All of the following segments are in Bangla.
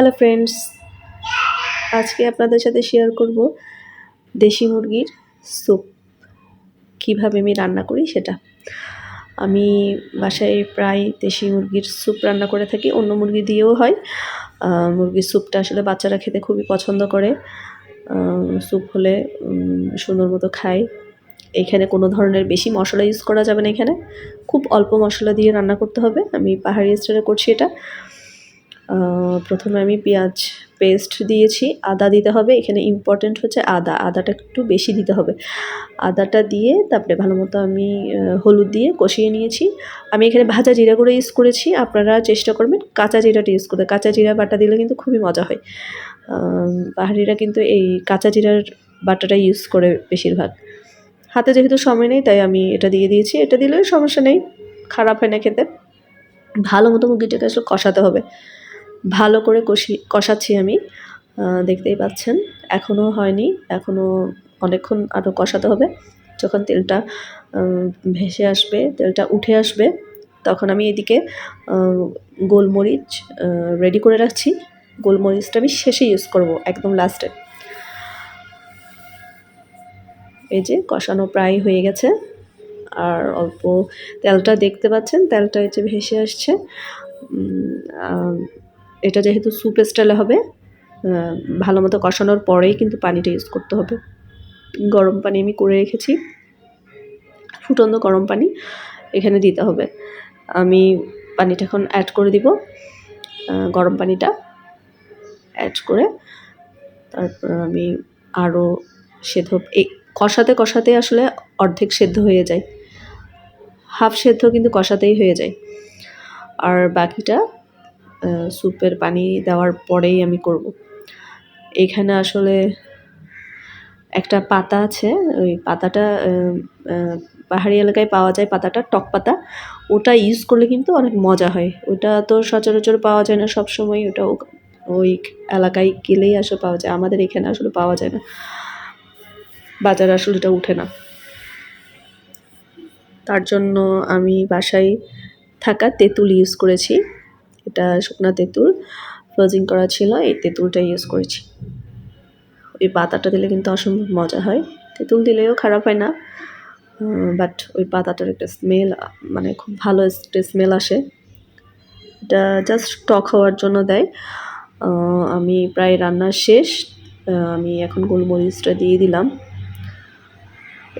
হ্যালো ফ্রেন্ডস আজকে আপনাদের সাথে শেয়ার করব দেশি মুরগির স্যুপ কীভাবে আমি রান্না করি সেটা। আমি বাসায় প্রায় দেশি মুরগির স্যুপ রান্না করে থাকি, অন্য মুরগি দিয়েও হয়। মুরগির স্যুপটা আসলে বাচ্চারা খেতে খুবই পছন্দ করে। স্যুপ হলে সুন্দর মতো খায়। এখানে কোনো ধরনের বেশি মশলা ইউজ করা যাবে না এখানে। খুব অল্প মশলা দিয়ে রান্না করতে হবে। আমি পাহাড়ি স্টাইলে করছি এটা। প্রথমে আমি পেঁয়াজ পেস্ট দিয়েছি, আদা দিতে হবে, এখানে ইম্পর্টেন্ট হচ্ছে আদা, আদাটা একটু বেশি দিতে হবে। আদাটা দিয়ে তারপরে ভালো মতো আমি হলুদ দিয়ে কষিয়ে নিয়েছি। আমি এখানে ভাজা জিরা গুঁড়ো ইউজ করেছি, আপনারা চেষ্টা করবেন কাঁচা জিরাটা ইউজ করতে। কাঁচা জিরা বাটা দিলে কিন্তু খুবই মজা হয়। পাহাড়িরা কিন্তু এই কাঁচা জিরার বাটাটা ইউজ করে বেশিরভাগ। হাতে যেহেতু সময় নেই, তাই আমি এটা দিয়ে দিয়েছি। এটা দিলে সমস্যা নেই, খারাপ হয় না খেতে। ভালো মতো মুরগিটাকে আসলে কষাতে হবে। ভালো করে কষি, কষাচ্ছি আমি। দেখতেই পাচ্ছেন এখনও হয়নি এখনও অনেকক্ষণ আরও কষাতে হবে। যখন তেলটা ভেসে আসবে, তেলটা উঠে আসবে, তখন আমি এদিকে গোলমরিচ রেডি করে রাখছি। গোলমরিচটা আমি শেষে ইউজ করব, একদম লাস্টে এই যে কষানো প্রায় হয়ে গেছে, আর অল্প তেলটা দেখতে পাচ্ছেন, তেলটা যে ভেসে আসছে। এটা যেহেতু স্যুপ স্টাইলে হবে ভালো মতো কষানোর পরেই কিন্তু পানিটা ইউজ করতে হবে। গরম পানি আমি করে রেখেছি, ফুটন্ত গরম পানি এখানে দিতে হবে। আমি পানিটা এখন অ্যাড করে দিব গরম পানিটা অ্যাড করে, তারপর আমি আরও সেদ্ধ, এই কষাতে কষাতে আসলে অর্ধেক সেদ্ধ হয়ে যায়। হাফ সেদ্ধ কিন্তু কষাতেই হয়ে যায়। আর বাকিটা স্যুপের পানি দেওয়ার পরেই আমি করব। এখানে আসলে একটা পাতা আছে, ওই পাতাটা পাহাড়ি এলাকায় পাওয়া যায় পাতাটা, টক পাতা। ওটা ইউজ করলে কিন্তু অনেক মজা হয়। ওটা তো সচরাচর পাওয়া যায় না সব সময় ওটা ওই এলাকায় গেলেই আসলে পাওয়া যায়, আমাদের এখানে আসলে পাওয়া যায় না। বাজারে আসলে এটা উঠে না। তার জন্য আমি বাসায় থাকা তেঁতুল ইউজ করেছি। এটা শুকনা তেঁতুল ফ্রোজিং করা ছিল, এই তেঁতুলটা ইউজ করেছি। ওই পাতাটা দিলে কিন্তু অসম্ভব মজা হয়। তেঁতুল দিলেও খারাপ হয় না বাট ওই পাতাটার একটা স্মেল মানে খুব ভালো একটা স্মেল আসে। এটা জাস্ট টক হওয়ার জন্য দেয়। আমি প্রায় রান্না শেষ আমি এখন গোলমরিচটা দিয়ে দিলাম।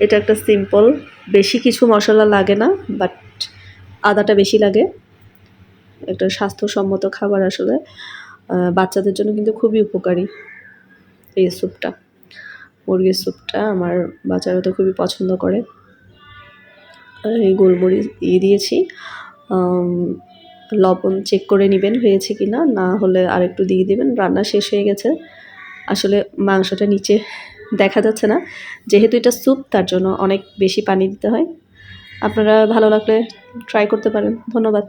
এটা একটা সিম্পল বেশি কিছু মশলা লাগে না বাট আদাটা বেশি লাগে। একটা স্বাস্থ্যসম্মত খাবার আসলে বাচ্চাদের জন্য কিন্তু খুবই উপকারী এই স্যুপটা। মুরগির স্যুপটা আমার বাচ্চারা তো খুবই পছন্দ করে। এই গোলমরিচ দিয়ে দিয়েছি। লবণ চেক করে নেবেন হয়েছে কি না না হলে আরেকটু দিয়ে দিবেন। রান্না শেষ হয়ে গেছে। আসলে মাংসটা নিচে দেখা যাচ্ছে না। যেহেতু এটা স্যুপ, তার জন্য অনেক বেশি পানি দিতে হয়। আপনারা ভালো লাগলে ট্রাই করতে পারেন। ধন্যবাদ।